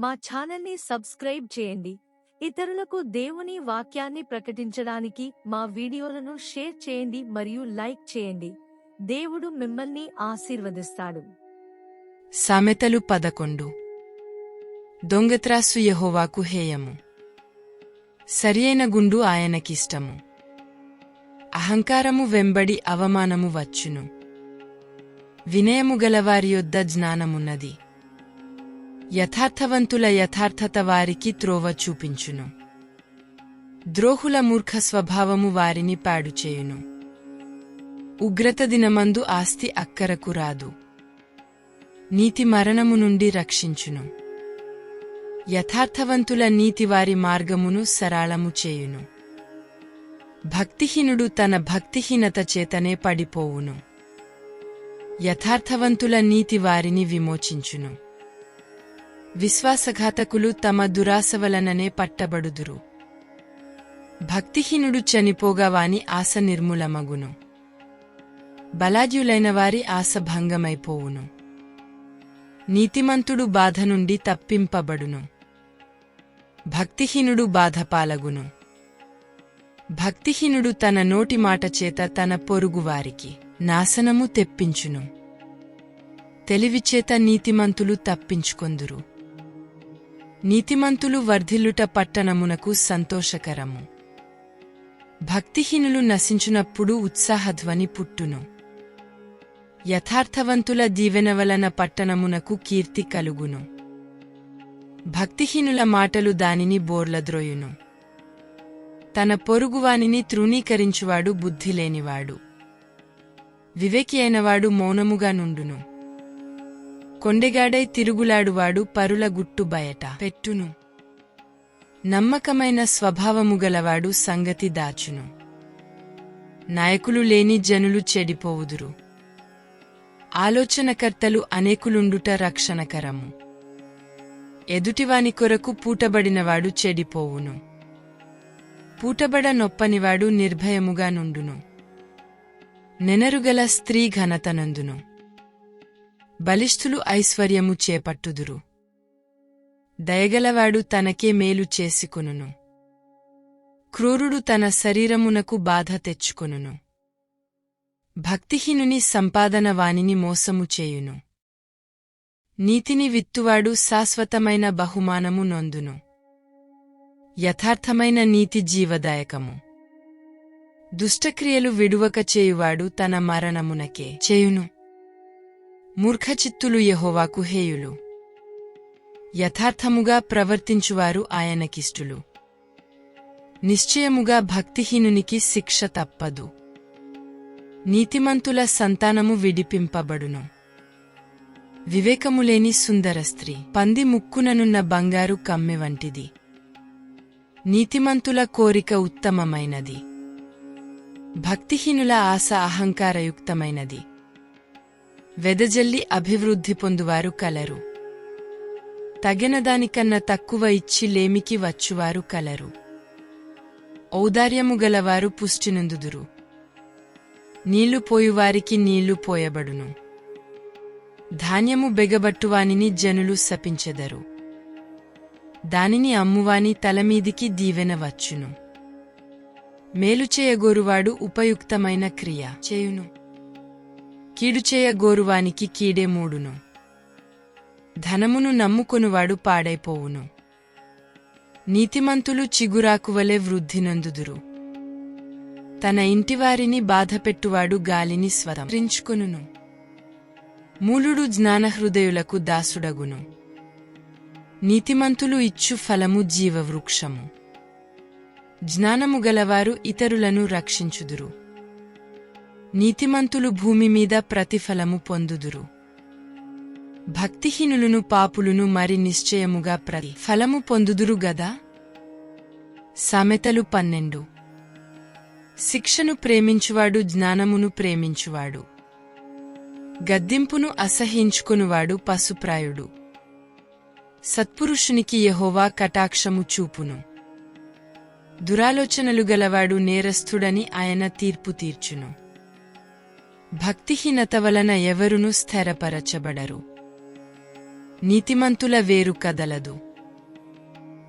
మా ఛానల్ని సబ్స్క్రైబ్ చేయండి. ఇతరులకు దేవుని వాక్యాన్ని ప్రకటించడానికి మా వీడియోలను షేర్ చేయండి మరియు లైక్ చేయండి. దేవుడు మిమ్మల్ని ఆశీర్వదిస్తాడు. సామెతలు పదకొండు. దొంగత్రాసు యహోవాకు హేయము. సరియైన గుండు ఆయనకిష్టము. అహంకారము వెంబడి అవమానము వచ్చును. వినయము గలవారి యొద్ద జ్ఞానమున్నది. యథార్థవంతుల యథార్థత వారికి త్రోవ చూపించును. ద్రోహుల మూర్ఖ స్వభావము వారిని పాడుచేయును ఉగ్రత దినమందు ఆస్తి అక్కరకు రాదు. నీతి మరణము నుండి రక్షించును. యథార్థవంతుల నీతి వారి మార్గమును సరళము చేయును. భక్తిహీనుడు తన భక్తిహీనత చేతనే పడిపోవును. యథార్థవంతుల నీతి వారిని విమోచించును. విశ్వాసఘాతకులు తమ దురాశ వలననే పట్టబడుదురు. భక్తిహీనుడు చనిపోగా వాని ఆశ నిర్మూలమగును. బలాజ్యులైన వారి ఆశ భంగమైపోవును. నీతిమంతుడు బాధ నుండి తప్పింపబడును. భక్తిహీనుడు బాధపాలగును. భక్తిహీనుడు తన నోటి మాట చేత తన పొరుగువారికి నాశనము తెప్పించును. తెలివిచేత నీతిమంతులు తప్పించుకొందురు. నీతిమంతులు వర్ధిల్లుట పట్టణమునకు సంతోషకరము. భక్తిహీనులు నశించునప్పుడు ఉత్సాహధ్వని పుట్టును. యథార్థవంతుల దీవెన వలన పట్టణమునకు కీర్తి కలుగును. భక్తిహీనుల మాటలు దానిని బోర్లద్రోయును. తన పొరుగువానిని తృణీకరించువాడు బుద్ధిలేనివాడు. వివేకి అయినవాడు మౌనముగా నుండును. కొండెగాడై తిరుగులాడువాడు పరుల గుట్టు బయట. పెట్టును. నమ్మకమైన స్వభావము గలవాడు సంగతి దాచును. నాయకులు లేని జనులు చెడిపోవుదురు. ఆలోచనకర్తలు అనేకులుండుట రక్షణకరము. ఎదుటివాని కొరకు పూటబడినవాడు చెడిపోవును. పూటబడ నొప్పనివాడు నిర్భయముగా నుండును. నెనరుగల స్త్రీ ఘనతనందును బలిష్ఠులు ఐశ్వర్యము చేపట్టుదురు. దయగలవాడు తనకే మేలు చేసుకొనును. క్రూరుడు తన శరీరమునకు బాధ తెచ్చుకొనును. భక్తిహీనుని సంపాదన వానిని మోసము చేయును. నీతిని విత్తువాడు శాశ్వతమైన బహుమానము నొందును. యథార్థమైన నీతి జీవదాయకము. దుష్టక్రియలు విడువక చేయువాడు తన మరణమునకే చేయును. మూర్ఖచిత్తులు యహోవాకు హేయులు. యథార్థముగా ప్రవర్తించువారు ఆయనకిష్టులు. నిశ్చయముగా భక్తిహీనునికి శిక్ష తప్పదు. నీతిమంతుల సంతానము విడిపింపబడును. వివేకములేని సుందర స్త్రీ. పంది ముక్కుననున్న బంగారు కమ్మె వంటిది. నీతిమంతుల కోరిక ఉత్తమమైనది. భక్తిహీనుల ఆశ అహంకారయుక్తమైనది. వెదజల్లి అభివృద్ధి పొందువారు కలరు. తగినదానికన్నా తక్కువ ఇచ్చి లేమికి వచ్చువారు కలరు. ఔదార్యము గలవారు పుష్టినందుదురు. నీళ్ళు పోయువారికి నీళ్ళు పోయబడును. ధాన్యము బెగబట్టువానిని జనులు శపించెదరు. దానిని అమ్మువాని తలమీదికి దీవెన వచ్చును. మేలు చేయగోరువాడు ఉపయుక్తమైన క్రియ చేయును. కీడుచేయగోరువానికి కీడే మూడును. ధనమును నమ్ముకొనువాడు పాడైపోవును. నీతిమంతులు చిగురాకువలే వృద్ధినందుదురు. తన ఇంటివారిని బాధపెట్టువాడు గాలిని స్వతంత్రించుకొనును. మూలుడు జ్ఞానహృదయులకు దాసుడగును. నీతిమంతులు ఇచ్చు ఫలము జీవవృక్షము. జ్ఞానము గలవారు ఇతరులను రక్షించుదురు. నీతిమంతులు భూమి మీద ప్రతిఫలము పొందుదురు. భక్తిహీనులను పాపులును మరి నిశ్చయముగా ప్రతి ఫలము పొందుదురు గదా? సామెతలు పన్నెండు. శిక్షను ప్రేమించువాడు జ్ఞానమును ప్రేమించువాడు. గద్దింపును అసహించుకునువాడు పశుప్రాయుడు. సత్పురుషునికి యహోవా కటాక్షము చూపును. దురాలోచనలు గలవాడు నేరస్థుడని ఆయన తీర్పు తీర్చును. భక్తిహీనత వలన ఎవరునూ స్థిరపరచబడరు నీతిమంతుల వేరు కదలదు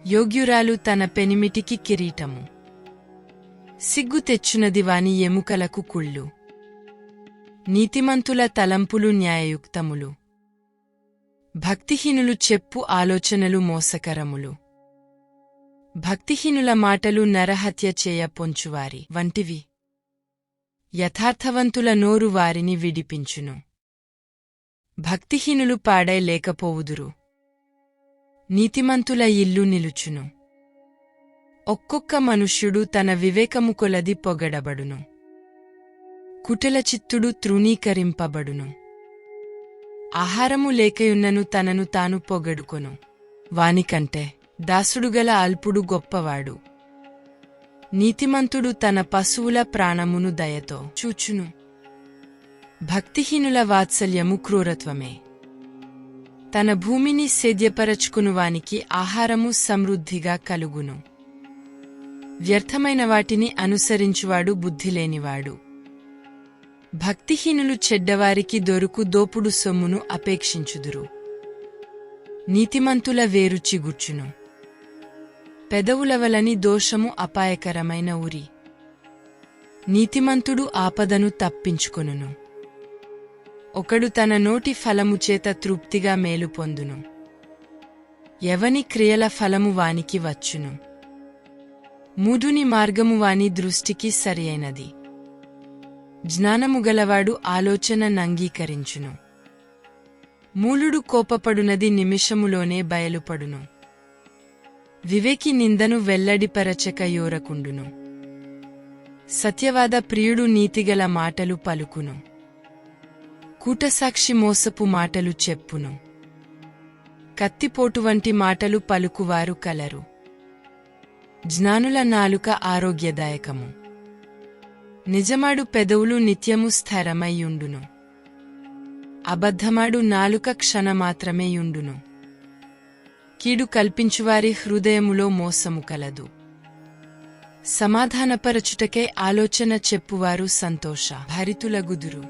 యోగ్యురాలు తన పెనిమిటికి కిరీటము సిగ్గు తెచ్చునది వాని ఎముకలకు కుళ్ళు నీతిమంతుల తలంపులు న్యాయయుక్తములు భక్తిహీనులు చెప్పు ఆలోచనలు మోసకరములు భక్తిహీనుల మాటలు నరహత్య చేయ పొంచువారి వంటివి యథార్థవంతుల నోరు వారిని విడిపించును. భక్తిహీనులు పాడై లేకపోవుదురు. నీతిమంతుల ఇల్లు నిలుచును. ఒక్కొక్క మనుష్యుడు తన వివేకము కొలది పొగడబడును. కుటల చిత్తుడు తృణీకరింపబడును. ఆహారము లేకయున్నను తనను తాను పొగడుకొను. వానికంటే దాసుడుగల అల్పుడు గొప్పవాడు. నీతిమంతుడు తన పశువుల ప్రాణమును దయతో చూచును. భక్తిహీనుల వాత్సల్యము క్రూరత్వమే. తన భూమిని సేద్యపరచుకునువానికి ఆహారము సమృద్ధిగా కలుగును. వ్యర్థమైన వాటిని అనుసరించువాడు బుద్ధిలేనివాడు. భక్తిహీనులు చెడ్డవారికి దొరుకు దోపుడు సొమ్మును అపేక్షించుదురు. నీతిమంతుల వేరు చిగుర్చును. పెదవులవలని దోషము అపాయకరమైన ఉరి. నీతిమంతుడు ఆపదను తప్పించుకొనును. ఒకడు తన నోటి ఫలము చేత తృప్తిగా మేలు పొందును. ఎవని క్రియల ఫలము వానికి వచ్చును. మూఢుని మార్గము వాని దృష్టికి సరియైనది. జ్ఞానము గలవాడు ఆలోచన నంగీకరించును. మూలుడు కోపపడునది నిమిషములోనే బయలుపడును. వివేకి నిందను వెల్లడిపరచక యోరకుండును సత్యవాద ప్రియుడు నీతిగల మాటలు పలుకును కూటసాక్షి మోసపు మాటలు చెప్పును కత్తిపోటు వంటి మాటలు పలుకువారు కలరు జ్ఞానుల నాలుక ఆరోగ్యదాయకము నిజమాడు పెదవులు నిత్యము స్థిరమైయుండును అబద్ధమాడు నాలుక క్షణమాత్రమే యుండును కీడు కల్పించువారి హృదయములో మోసము కలదు. సమాధానపరచుటకే ఆలోచన చెప్పువారు సంతోష భరితులగుదురు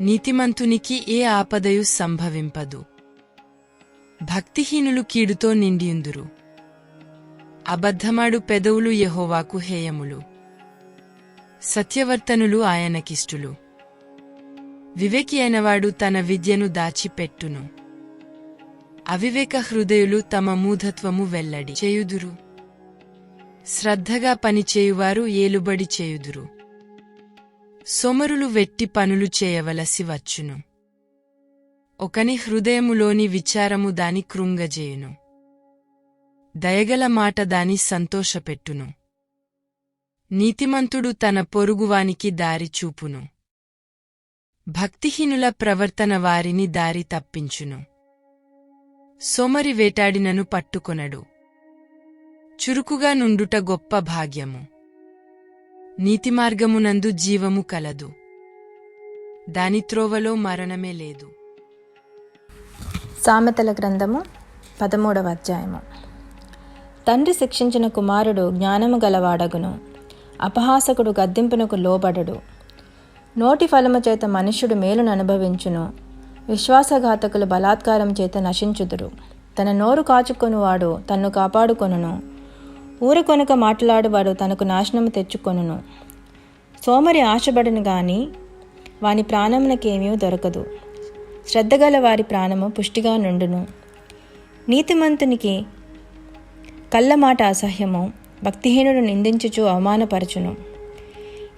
నీతిమంతునికి ఏ ఆపదయు సంభవింపదు. భక్తిహీనులు కీడుతో నిండియుందురు. అబద్ధమాడు పెదవులు యెహోవాకు హేయములు. సత్యవర్తనులు ఆయనకిష్టులు. వివేకి అయినవాడు తన విద్యను దాచిపెట్టును. అవివేక హృదయులు తమ మూఢత్వము వెల్లడి చేయుదురు శ్రద్ధగా పనిచేయువారు ఏలుబడి చేయుదురు సోమరులు వెట్టి పనులు చేయవలసి వచ్చును ఒకని హృదయములోని విచారము దాని కృంగజేయును దయగల మాట దాని సంతోషపెట్టును నీతిమంతుడు తన పొరుగువానికి దారి చూపును భక్తిహీనుల ప్రవర్తన వారిని దారి తప్పించును సోమరి వేటాడినను పట్టుకొనడు. చురుకుగా నుండుట గొప్ప భాగ్యము. నీతిమార్గమునందు జీవము కలదు. దాని త్రోవలో మరణమే లేదు. సామెతల గ్రంథము పదమూడవ అధ్యాయము. తండ్రి శిక్షించిన కుమారుడు జ్ఞానము గలవాడగును. అపహాసకుడు గద్దింపునకు లోబడడు. నోటి ఫలము చేత మనుష్యుడు మేలును అనుభవించును. విశ్వాసఘాతకులు బలాత్కారం చేత నశించుదురు. తన నోరు కాచుకొనువాడు తన్ను కాపాడుకొనును. ఊరు కొనుక మాట్లాడువాడు తనకు నాశనము తెచ్చుకొనును. సోమరి ఆశపడను గాని వాని ప్రాణమునకేమీ దొరకదు. శ్రద్ధగల వారి ప్రాణము పుష్టిగా నుండును. నీతిమంతునికి కళ్ళ మాట అసహ్యము భక్తిహీనుడు నిందించుచు అవమానపరచును.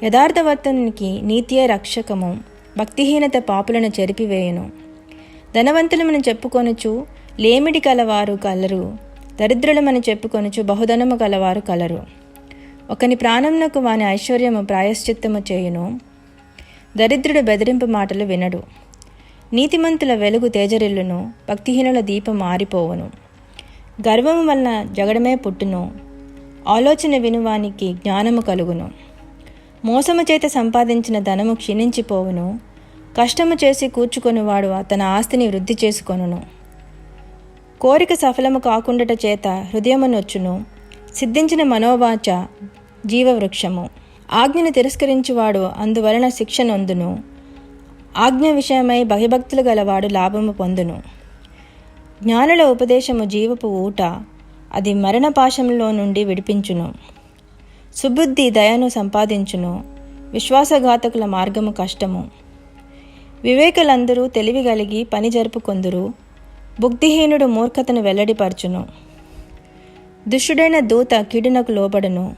యథార్థవర్తనికి నీతియే రక్షకము భక్తిహీనత పాపులను చెరిపివేయును. ధనవంతులమని చెప్పుకొనుచు లేమిడి కలవారు కలరు దరిద్రులమని చెప్పుకొనుచు బహుధనము కలవారు కలరు. ఒకని ప్రాణంనకు వాని ఐశ్వర్యము ప్రాయశ్చిత్తము చేయును. దరిద్రుడు బెదిరింపు మాటలు వినడు. నీతిమంతుల వెలుగు తేజరిల్లును భక్తిహీనుల దీపం మారిపోవును గర్వము వలన జగడమే పుట్టును. ఆలోచన వినువానికి జ్ఞానము కలుగును. మోసము చేత సంపాదించిన ధనము క్షీణించిపోవును. కష్టము చేసి కూర్చుకొనివాడు తన ఆస్తిని వృద్ధి చేసుకొనును. కోరిక సఫలము కాకుండట చేత హృదయమునొచ్చును సిద్ధించిన మనోవాచ జీవవృక్షము. ఆజ్ఞను తిరస్కరించువాడు అందువలన శిక్ష నొందును. ఆజ్ఞ విషయమై భయభక్తులు గలవాడు లాభము పొందును. జ్ఞానుల ఉపదేశము జీవపు ఊట అది మరణపాశంలో నుండి విడిపించును. సుబుద్ధి దయను సంపాదించును. విశ్వాసఘాతకుల మార్గము కష్టము. వివేకులందరూ తెలివి కలిగి పని జరుపుకొందురు. బుద్ధిహీనుడు మూర్ఖతను వెల్లడిపరచును. దుష్టుడైన దూత కిడునకు లోబడును.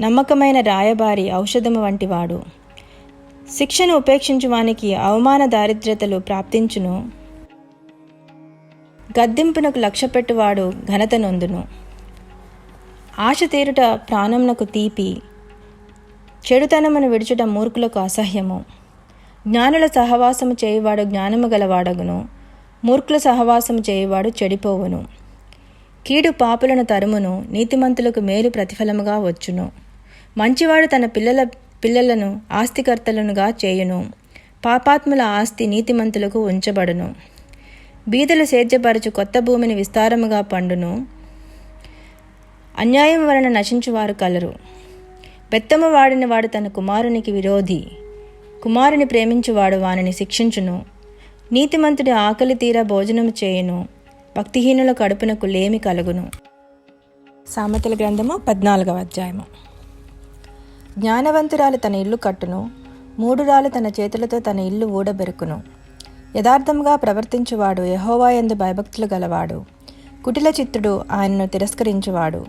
నమ్మకమైన రాయబారి ఔషధము వంటివాడు. శిక్షను ఉపేక్షించువానికి అవమాన దారిద్రతలు ప్రాప్తించును. గద్దింపునకు లక్ష్యపెట్టువాడు ఘనత నొందును. ఆశ తీరుట ప్రాణమునకు తీపి చెడుతనమును విడుచుట మూర్ఖులకు అసహ్యము. జ్ఞానుల సహవాసము చేయువాడు జ్ఞానము గలవాడగును మూర్ఖుల సహవాసము చేయువాడు చెడిపోవును. కీడు పాపులను తరుమును నీతిమంతులకు మేలు ప్రతిఫలముగా వచ్చును. మంచివాడు తన పిల్లల పిల్లలను ఆస్తికర్తలనుగా చేయును. పాపాత్ముల ఆస్తి నీతిమంతులకు ఉంచబడును. బీదలు సేద్యపరచు కొత్త భూమిని విస్తారముగా పండును. అన్యాయం వలన నశించువారు కలరు. బెత్తము వాడిన వాడు తన కుమారునికి విరోధి. కుమారుని ప్రేమించువాడు వానిని శిక్షించును. నీతిమంతుడి ఆకలి తీర భోజనము చేయును. భక్తిహీనుల కడుపునకు లేమి కలుగును. సామెతల గ్రంథము పద్నాలుగవ అధ్యాయము. జ్ఞానవంతురాలు తన ఇల్లు కట్టును. మూడురాలు తన చేతులతో తన ఇల్లు ఊడబెరుకును. యథార్థంగా ప్రవర్తించువాడు యహోవాయందు భయభక్తులు గలవాడు. కుటిల చిత్తుడు ఆయనను తిరస్కరించువాడు.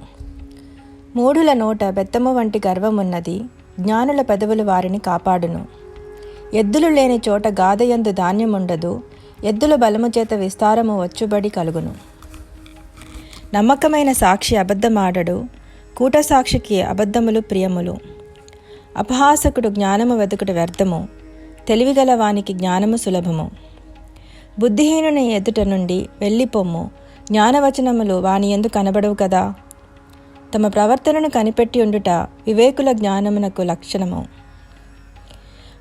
మూఢుల నోట బెత్తము వంటి గర్వమున్నది జ్ఞానుల పెదవులు వారిని కాపాడును. ఎద్దులు లేని చోట గాదయందు ధాన్యముండదు ఎద్దుల బలము చేత విస్తారము వచ్చుబడి కలుగును. నమ్మకమైన సాక్షి అబద్ధమాడడు కూట సాక్షికి అబద్ధములు ప్రియములు. అపహాసకుడు జ్ఞానము వెతుకుడు వ్యర్థము తెలివిగల వానికి జ్ఞానము సులభము. బుద్ధిహీనుని ఎదుట నుండి వెళ్ళిపొమ్ము జ్ఞానవచనములు వాని ఎందు కనబడవు కదా. తమ ప్రవర్తనను కనిపెట్టి ఉండుట వివేకుల జ్ఞానమునకు లక్షణము.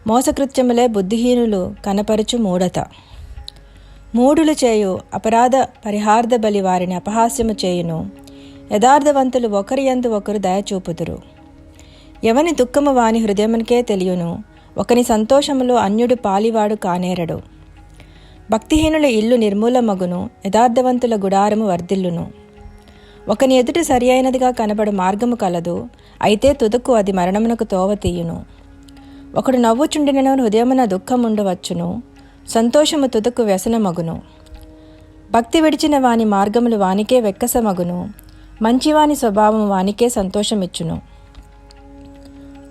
మోసకృత్యములే బుద్ధిహీనులు కనపరుచు మూఢత. మూఢులు చేయు అపరాధ పరిహార్థ బలి వారిని అపహాస్యము చేయును. యథార్థవంతులు ఒకరి యందు ఒకరు దయచూపుదురు ఎవని దుఃఖము వాని హృదయమునికే తెలియను. ఒకని సంతోషములో అన్యుడు పాలివాడు కానేరడు. భక్తిహీనుల ఇల్లు నిర్మూలమగును యథార్థవంతుల గుడారము వర్ధిల్లును. ఒకని ఎదుట సరి అయినదిగా కనబడు మార్గము కలదు అయితే తుదకు అది మరణమునకు తోవ తీయును. ఒకడు నవ్వుచుండినను హృదయమున దుఃఖముండవచ్చును సంతోషము తుదకు వ్యసనమగును. భక్తి విడిచిన వాని మార్గములు వానికే వెక్కసమగును మంచివాని స్వభావం వానికే సంతోషమిచ్చును.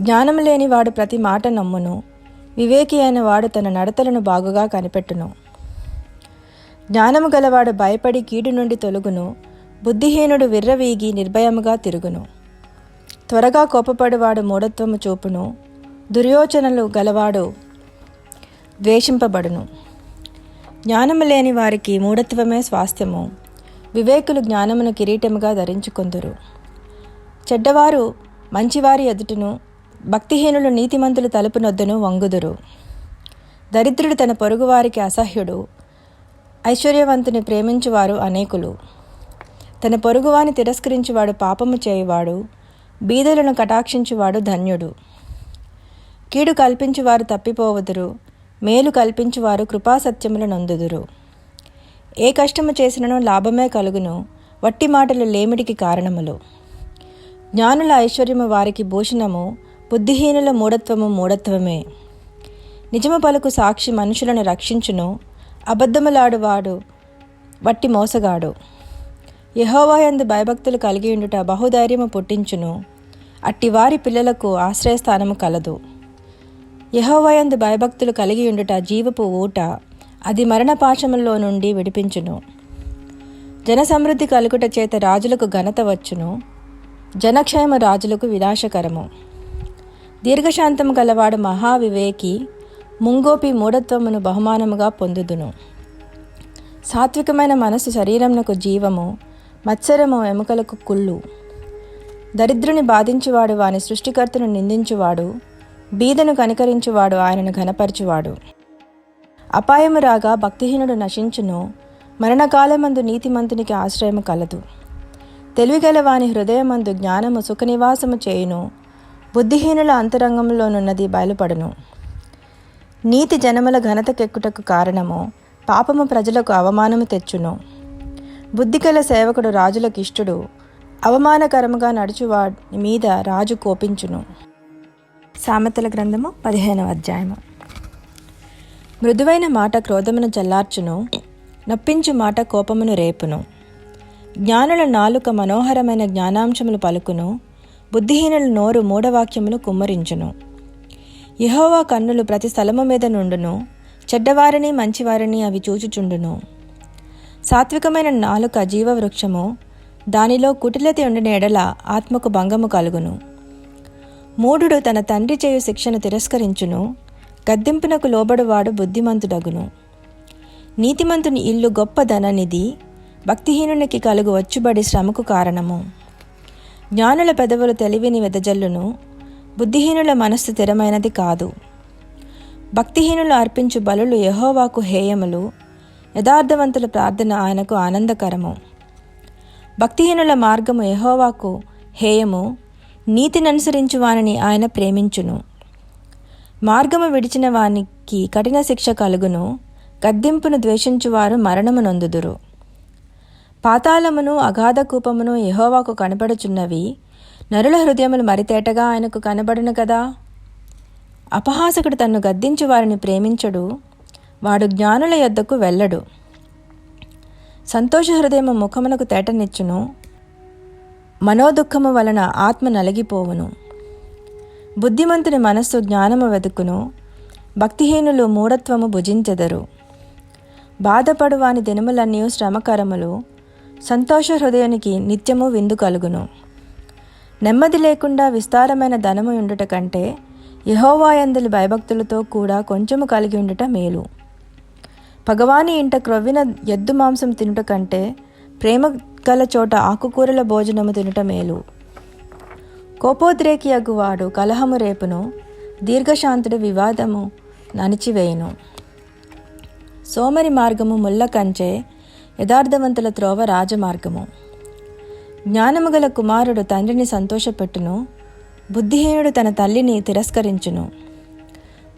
జ్ఞానము లేని వాడు ప్రతి మాట నమ్మును వివేకి అయిన వాడు తన నడతలను బాగుగా కనిపెట్టును. జ్ఞానము గలవాడు భయపడి కీడు నుండి తొలుగును బుద్ధిహీనుడు విర్రవీగి నిర్భయముగా తిరుగును. త్వరగా కోపపడువాడు మూఢత్వము చూపును దుర్యోచనలు గలవాడు ద్వేషింపబడును. జ్ఞానము లేని వారికి మూఢత్వమే స్వాస్థ్యము వివేకులు జ్ఞానమును కిరీటముగా ధరించుకొందురు. చెడ్డవారు మంచివారి ఎదుటను భక్తిహీనులు నీతిమంతులు తలుపునొద్దను వంగుదురు. దరిద్రుడు తన పొరుగువారికి అసహ్యుడు ఐశ్వర్యవంతుని ప్రేమించువారు అనేకులు. తన పొరుగువాని తిరస్కరించువాడు పాపము చేయువాడు బీదలను కటాక్షించువాడు ధన్యుడు. కీడు కల్పించువారు తప్పిపోవదురు మేలు కల్పించువారు కృపాసత్యములు నొందుదురు. ఏ కష్టము చేసినను లాభమే కలుగును వట్టి మాటలు లేమిడికి కారణములు. జ్ఞానుల ఐశ్వర్యము వారికి భూషణము బుద్ధిహీనుల మూఢత్వము మూఢత్వమే. నిజము పలుకు సాక్షి మనుషులను రక్షించును అబద్ధములాడువాడు వట్టి మోసగాడు. యహోవాయందు భయభక్తులు కలిగి ఉండుట బహుధైర్యము పుట్టించును. అట్టి వారి పిల్లలకు ఆశ్రయస్థానము కలదు. యహోవాయందు భయభక్తులు కలిగి ఉండుట జీవపు ఊట అది మరణపాశములో నుండి విడిపించును. జనసమృద్ధి కలుగుట చేత రాజులకు ఘనత వచ్చును. జనక్షేమ రాజులకు వినాశకరము. దీర్ఘశాంతము గలవాడు మహావివేకి ముంగోపి మూఢత్వమును బహుమానముగా పొందుదును. సాత్వికమైన మనసు శరీరమునకు జీవము మత్సరము ఎముకలకు కుళ్ళు. దరిద్రుని బాధించువాడు వాని సృష్టికర్తను నిందించువాడు బీదను కనికరించువాడు ఆయనను ఘనపరచువాడు. అపాయము రాగా భక్తిహీనుడు నశించును మరణకాలమందు నీతిమంతునికి ఆశ్రయము కలదు. తెలివిగల వాని హృదయమందు జ్ఞానము సుఖనివాసము చేయును బుద్ధిహీనుల అంతరంగంలోనున్నది బయలుపడును. నీతి జనముల ఘనతకెక్కుటకు కారణము పాపము ప్రజలకు అవమానము తెచ్చును. బుద్ధికల సేవకుడు రాజులకు ఇష్టుడు. అవమానకరముగా నడుచువాడి మీద రాజు కోపించును. సామెతల గ్రంథము పదిహేనవ అధ్యాయము. మృదువైన మాట క్రోధమును చల్లార్చును నొప్పించు మాట కోపమును రేపును. జ్ఞానుల నాలుక మనోహరమైన జ్ఞానాంశములు పలుకును. బుద్ధిహీనుల నోరు మూఢవాక్యములు కుమ్మరించును. యహోవా కన్నులు ప్రతి స్థలము మీద నుండును చెడ్డవారిని మంచివారిని అవి చూచుచుండును. సాత్వికమైన నాలుక జీవవృక్షము దానిలో కుటిలత ఉండిన ఎడల ఆత్మకు భంగము కలుగును. మూఢుడు తన తండ్రి చేయు శిక్షను తిరస్కరించును గద్దింపునకు లోబడువాడు బుద్ధిమంతుడగును. నీతిమంతుని ఇల్లు గొప్ప ధననిధి భక్తిహీనునికి కలుగు వచ్చుబడి శ్రమకు కారణము. జ్ఞానుల పెదవులు తెలివిని వెదజల్లును బుద్ధిహీనుల మనస్సు స్థిరమైనది కాదు. భక్తిహీనులు అర్పించు బలులు యహోవాకు హేయములు యథార్థవంతుల ప్రార్థన ఆయనకు ఆనందకరము. భక్తిహీనుల మార్గము యహోవాకు హేయము నీతిననుసరించు వానిని ఆయన ప్రేమించును. మార్గము విడిచిన వానికి కఠిన శిక్ష కలుగును గద్దింపును ద్వేషించువారు మరణము నొందుదురు. పాతాళమును అగాధ కూపమును యహోవాకు కనపడుచున్నవి నరుల హృదయములు మరితేటగా ఆయనకు కనబడును కదా? అపహాసకుడు తన్ను గద్దించి వారిని ప్రేమించడు వాడు జ్ఞానుల యొద్దకు వెళ్ళడు. సంతోష హృదయము ముఖమునకు తేటనిచ్చును మనోదుఖము వలన ఆత్మ నలిగిపోవును. బుద్ధిమంతుని మనస్సు జ్ఞానము వెతుకును భక్తిహీనులు మూఢత్వము భుజించెదరు. బాధపడు వాని దినములన్నీ శ్రమకరములు సంతోష హృదయానికి నిత్యము విందు కలుగును. నెమ్మది లేకుండా విస్తారమైన ధనము ఉండుట కంటే యహోవాయందులు భయభక్తులతో కూడా కొంచెము కలిగి ఉండుట మేలు. భగవాని ఇంట క్రొవ్విన ఎద్దు మాంసం తినుట కంటే ప్రేమ గల చోట ఆకుకూరల భోజనము తినుట మేలు. కోపోద్రేకి అగువాడు కలహము రేపును దీర్ఘశాంతుడు వివాదము నణిచివేయును సోమరి మార్గము ముల్ల కంచే యథార్థవంతుల త్రోవ రాజమార్గము. జ్ఞానము గల కుమారుడు తండ్రిని సంతోషపెట్టును బుద్ధిహీనుడు తన తల్లిని తిరస్కరించును.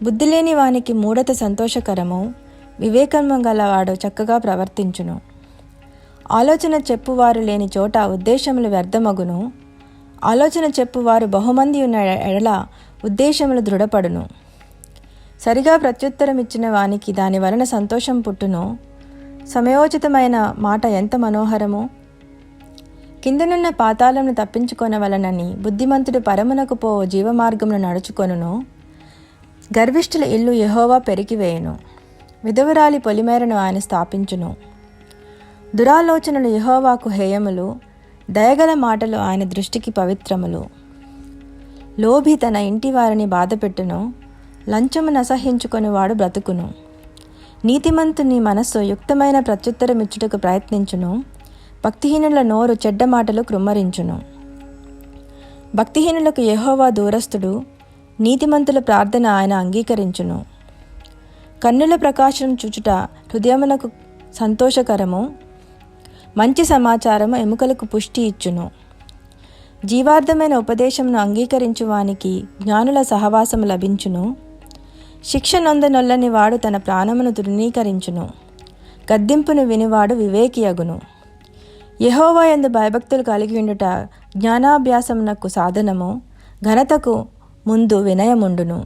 బుద్ధి లేని వానికి మూఢత సంతోషకరము వివేకము గలవాడు చక్కగా ప్రవర్తించును. ఆలోచన చెప్పువారు లేని చోట ఉద్దేశములు వ్యర్థమగును. ఆలోచన చెప్పువారు బహుమంది ఉన్న ఎడల ఉద్దేశములు దృఢపడును. సరిగా ప్రత్యుత్తరం ఇచ్చిన వానికి దాని వలన సంతోషం పుట్టును. సమయోచితమైన మాట ఎంత మనోహరము! కిందనున్న పాతాళమును తప్పించుకొనవలనని బుద్ధిమంతుడు పరమునకు పో జీవమార్గమును నడుచుకొనును. గర్విష్ఠుల ఇల్లు యహోవా పెరిగివేయును. విధవరాలి పొలిమేరను ఆయన స్థాపించును. దురాలోచనలు యహోవాకు హేయములు దయగల మాటలు ఆయన దృష్టికి పవిత్రములు. లోభి తన ఇంటి వారిని బాధపెట్టును లంచమును నసహించుకొని వాడు బ్రతుకును. నీతిమంతుని మనస్సు యుక్తమైన ప్రత్యుత్తరమిచ్చుటకు ప్రయత్నించును. భక్తిహీనుల నోరు చెడ్డ మాటలు కృమ్మరించును. భక్తిహీనులకు యహోవా దూరస్థుడు నీతిమంతుల ప్రార్థన ఆయన అంగీకరించును. కన్నుల ప్రకాశం చూచుట హృదయమునకు సంతోషకరము మంచి సమాచారము ఎముకలకు పుష్టి ఇచ్చును. జీవార్థమైన ఉపదేశమును అంగీకరించు వానికి జ్ఞానుల సహవాసము లభించును. శిక్ష నొందనొల్లని వాడు తన ప్రాణమును తృణీకరించును. గద్దింపును వినివాడు వివేకియగును. యహోవా ఎందు భయభక్తులు కలిగి ఉండుట జ్ఞానాభ్యాసమునకు సాధనము ఘనతకు ముందు వినయముండును.